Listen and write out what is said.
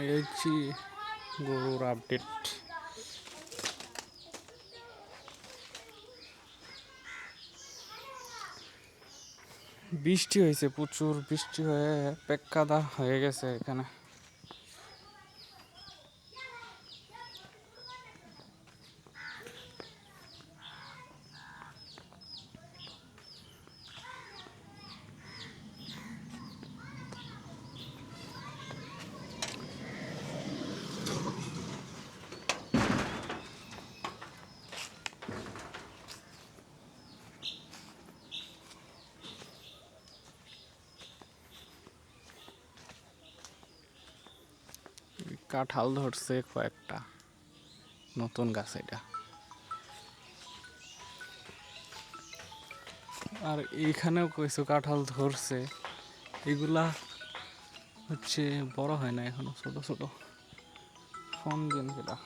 এই গরুর আপডেট। বৃষ্টি হয়েছে প্রচুর বৃষ্টি হয়ে পেক্কাদা হয়ে গেছে এখানে। কাঁঠাল ধরছে কয়েকটা। নতুন গাছ এটা। আর এইখানেও কিছু কাঁঠাল ধরছে। এগুলা হচ্ছে বড় হয় না এখনও, ছোট ছোট। ফোন দিন কেটা